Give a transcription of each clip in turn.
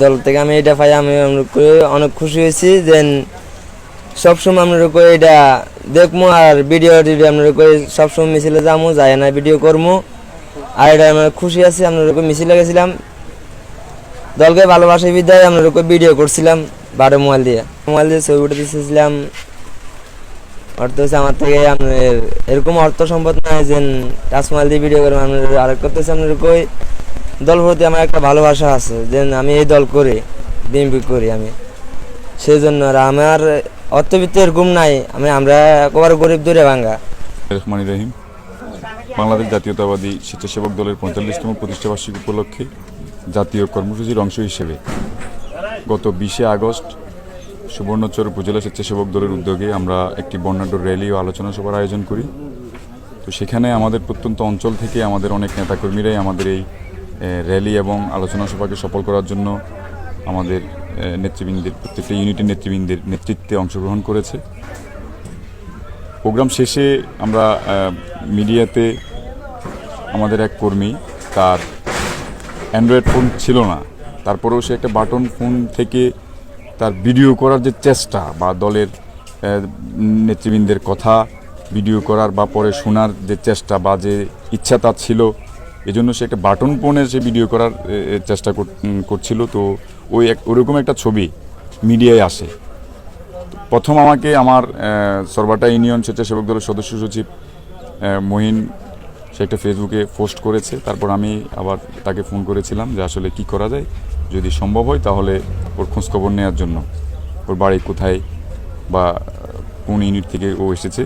দল থেকে আমি এটা পাই, আমি অনেক খুশি হয়েছি যে সবসময় আমরা করে এটা দেখব আর ভিডিও টিডিও আমরা করে, সবসময় মিছিলে যাব যাই না ভিডিও করব আর এটা আমরা খুশি আছি করে মিছিলে গেছিলাম। দলকে ভালোবাসে, বিদায় করে ভিডিও করছিলাম, বারো মোবাইল দিয়ে। মোবাইল দিয়ে ছবি উঠে দিতেছিলাম অর্থ হচ্ছে আমার থেকে আপনার এরকম অর্থ সম্পদ নাই যে টাচ মোবাইল দিয়ে ভিডিও করব আমরা আরেক করতেছি আপনার কই, দল প্রতি আমার একটা ভালোবাসা আছে, যে আমি এই দল করি বিএনপি করি আমি। সেই জন্য আর আমার অর্থবিত্ত এরকম নাই, আমি, আমরা একেবারে গরিব দূরে ভাঙ্গা। রহমান রহিম, বাংলাদেশ জাতীয়তাবাদী স্বেচ্ছাসেবক দলের পঁয়তাল্লিশতম প্রতিষ্ঠাবার্ষিকী উপলক্ষে জাতীয় কর্মসূচির অংশ হিসেবে গত বিশে আগস্ট সুবর্ণচর উপজেলা স্বেচ্ছাসেবক দলের উদ্যোগে আমরা একটি বর্ণাঢ্য র্যালি ও আলোচনা সভার আয়োজন করি। তো সেখানে আমাদের প্রত্যন্ত অঞ্চল থেকে আমাদের অনেক নেতাকর্মীরাই আমাদের এই র্যালি এবং আলোচনা সভাকে সফল করার জন্য আমাদের নেতৃবৃন্দের, প্রত্যেকটা ইউনিটের নেতৃবৃন্দের নেতৃত্বে অংশগ্রহণ করেছে। প্রোগ্রাম শেষে আমরা মিডিয়াতে আমাদের এক কর্মী, তার অ্যান্ড্রয়েড ফোন ছিল না। তারপরেও সে একটা বাটন ফোন থেকে তার ভিডিও করার যে চেষ্টা বা দলের নেতৃবৃন্দের কথা ভিডিও করার বা পরে শোনার যে চেষ্টা বা যে ইচ্ছা তার ছিল, এজন্য সে একটা বাটন ফোনে সে ভিডিও করার চেষ্টা করছিল। তো ওই এক, ওরকম একটা ছবি মিডিয়ায় আসে। প্রথম আমাকে আমার সরবাটা ইউনিয়ন স্বেচ্ছাসেবক দলের সদস্য সচিব মহিন, সে একটা ফেসবুকে পোস্ট করেছে। তারপর আমি আবার তাকে ফোন করেছিলাম যে আসলে কি করা যায়। যদি সম্ভব হয়, তাহলে ওর খোঁজখবর নেওয়ার জন্য। ওর বাড়ি কোথায় বা কোন ইউনিট থেকে ও এসেছে।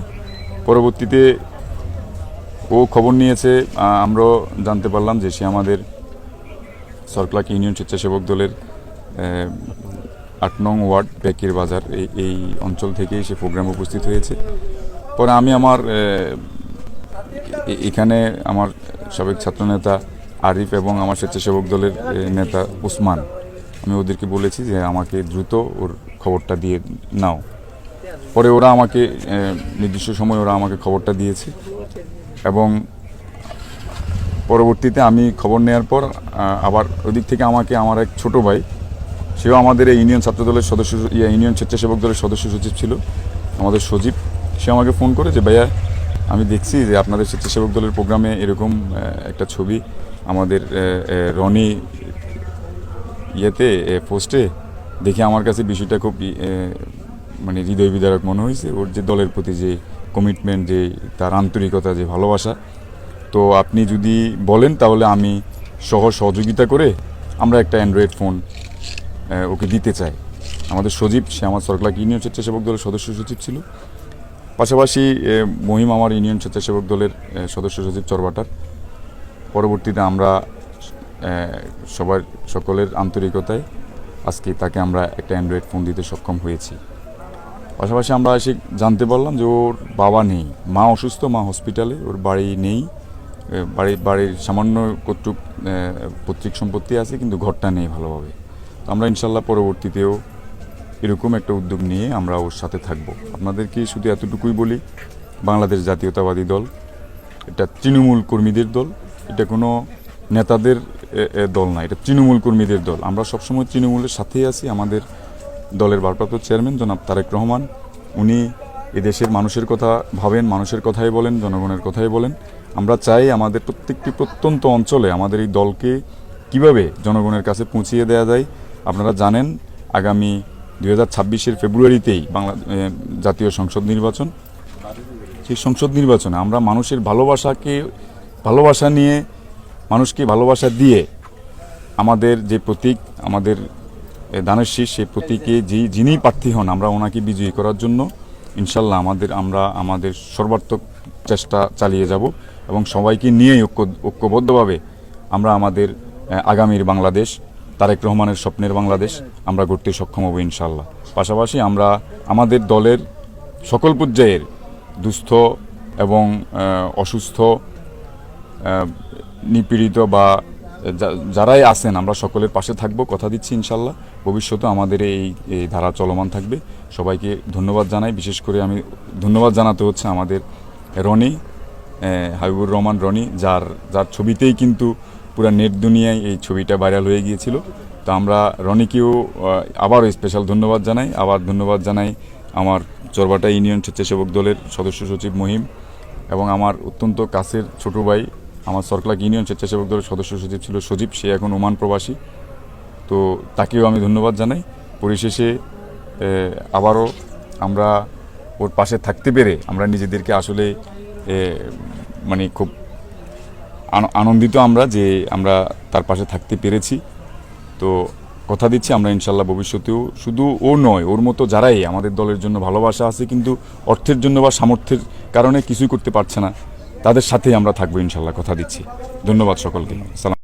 পরবর্তীতে ও খবর নিয়েছে আমরাও জানতে পারলাম যে সে আমাদের সরকলাক ইউনিয়ন স্বেচ্ছাসেবক দলের আট নং ওয়ার্ড বেকির বাজার এই এই অঞ্চল থেকেই সে প্রোগ্রামে উপস্থিত হয়েছে। পরে আমি আমার এখানে আমার সাবেক ছাত্রনেতা আরিফ এবং আমার স্বেচ্ছাসেবক দলের নেতা উসমান। আমি ওদেরকে বলেছি যে আমাকে দ্রুত ওর খবরটা দিয়ে নাও। পরে ওরা আমাকে নির্দিষ্ট সময় ওরা আমাকে খবরটা দিয়েছে এবং পরবর্তীতে আমি খবর নেওয়ার পর আবার ওদিক থেকে আমাকে আমার এক ছোট ভাই সেও আমাদের এই ইউনিয়ন ছাত্র দলের সদস্য ইয়া, ইউনিয়ন স্বেচ্ছাসেবক দলের সদস্য সচিব ছিল আমাদের সজীব। সে আমাকে ফোন করে যে ভাইয়া আমি দেখছি যে আপনাদের স্বেচ্ছাসেবক দলের প্রোগ্রামে এরকম একটা ছবি আমাদের রনি ইয়েতে পোস্টে দেখে আমার কাছে বিষয়টা খুব মানে হৃদয় বিদারক মনে হয়েছে। ওর যে দলের প্রতি যে কমিটমেন্ট যে তার আন্তরিকতা, যে ভালোবাসা। তো আপনি যদি বলেন তাহলে আমি সহ সহযোগিতা করে আমরা একটা অ্যান্ড্রয়েড ফোন ওকে দিতে চাই। আমাদের সজীব, সে আমার সরকার ইউনিয়ন স্বেচ্ছাসেবক দলের সদস্য সচিব ছিল। পাশাপাশি মহিম আমার ইউনিয়ন স্বেচ্ছাসেবক দলের সদস্য সচিব চরবাটার। পরবর্তীতে আমরা সবার সকলের আন্তরিকতায় আজকে তাকে আমরা একটা অ্যান্ড্রয়েড ফোন দিতে সক্ষম হয়েছি। পাশাপাশি আমরা এসে জানতে পারলাম যে ওর বাবা নেই। মা অসুস্থ মা হসপিটালে ওর বাড়ি নেই। এ, বাড়ি বাড়ির সামান্য কর্তৃক পৈতৃক সম্পত্তি আছে কিন্তু ঘরটা নেই ভালোভাবে। তো আমরা ইনশাল্লাহ পরবর্তীতেও এরকম একটা উদ্যোগ নিয়ে আমরা ওর সাথে থাকব। আপনাদেরকে শুধু এতটুকুই বলি বাংলাদেশ জাতীয়তাবাদী দল এটা তৃণমূল কর্মীদের দল এটা কোনো নেতাদের দল না, এটা তৃণমূল কর্মীদের দল। আমরা সবসময় তৃণমূলের সাথেই আছি, আমাদের দলের ভারপ্রাপ্ত চেয়ারম্যান জনাব তারেক রহমান। উনি এদেশের মানুষের কথা ভাবেন, মানুষের কথাই বলেন, জনগণের কথাই বলেন। আমরা চাই আমাদের প্রত্যেকটি প্রত্যন্ত অঞ্চলে আমাদের এই দলকে কীভাবে জনগণের কাছে পৌঁছিয়ে দেওয়া যায়। আপনারা জানেন, আগামী দুই হাজার ছাব্বিশের ফেব্রুয়ারিতেই বাংলা জাতীয় সংসদ নির্বাচন। সেই সংসদ নির্বাচনে আমরা মানুষের ভালোবাসাকে ভালোবাসা নিয়ে, মানুষকে ভালোবাসা দিয়ে আমাদের যে প্রতীক, আমাদের দানের শীষ সেই প্রতীকে যে যিনি প্রার্থী হন, আমরা ওনাকে বিজয়ী করার জন্য ইনশাল্লাহ আমাদের, আমরা আমাদের সর্বাত্মক চেষ্টা চালিয়ে যাব এবং সবাইকে নিয়েই ঐক্য, ঐক্যবদ্ধভাবে আমরা আমাদের আগামীর বাংলাদেশ, তারেক রহমানের স্বপ্নের বাংলাদেশ আমরা গড়তে সক্ষম হব ইনশাল্লাহ। পাশাপাশি আমরা আমাদের দলের সকল পর্যায়ের দুস্থ এবং অসুস্থ নিপীড়িত বা যারাই আছেন, আমরা সকলের পাশে থাকব, কথা দিচ্ছি ইনশাল্লাহ। ভবিষ্যতে আমাদের এই এই ধারা চলমান থাকবে। সবাইকে ধন্যবাদ জানাই। বিশেষ করে আমি ধন্যবাদ জানাতে হচ্ছে আমাদের রনি হাবিবুর রহমান রনি, যার যার ছবিতেই কিন্তু পুরো নেট দুনিয়ায় এই ছবিটা ভাইরাল হয়ে গিয়েছিল। তো আমরা রনিকেও আবারও স্পেশাল ধন্যবাদ জানাই। আবার ধন্যবাদ জানাই আমার চরবাটা ইউনিয়ন স্বেচ্ছাসেবক দলের সদস্য সচিব মহিম এবং আমার অত্যন্ত কাছের ছোট ভাই আমার সরকলাক ইউনিয়ন স্বেচ্ছাসেবক দলের সদস্য সচিব ছিল সজীব, সে এখন ওমান প্রবাসী। তো তাকেও আমি ধন্যবাদ জানাই। পরিশেষে আবারও আমরা ওর পাশে থাকতে পেরে আমরা নিজেদেরকে আসলে মানে খুব আনন্দিত আমরা যে আমরা তার পাশে থাকতে পেরেছি। তো কথা দিচ্ছি, আমরা ইনশাল্লাহ ভবিষ্যতেও শুধু ও নয়, ওর মতো যারাই আমাদের দলের জন্য ভালোবাসা আছে, কিন্তু অর্থের জন্য বা সামর্থ্যের কারণে কিছুই করতে পারছে না। তাদের সাথেই আমরা থাকব ইনশাল্লাহ কথা দিচ্ছি। ধন্যবাদ সকলকে। সালাম।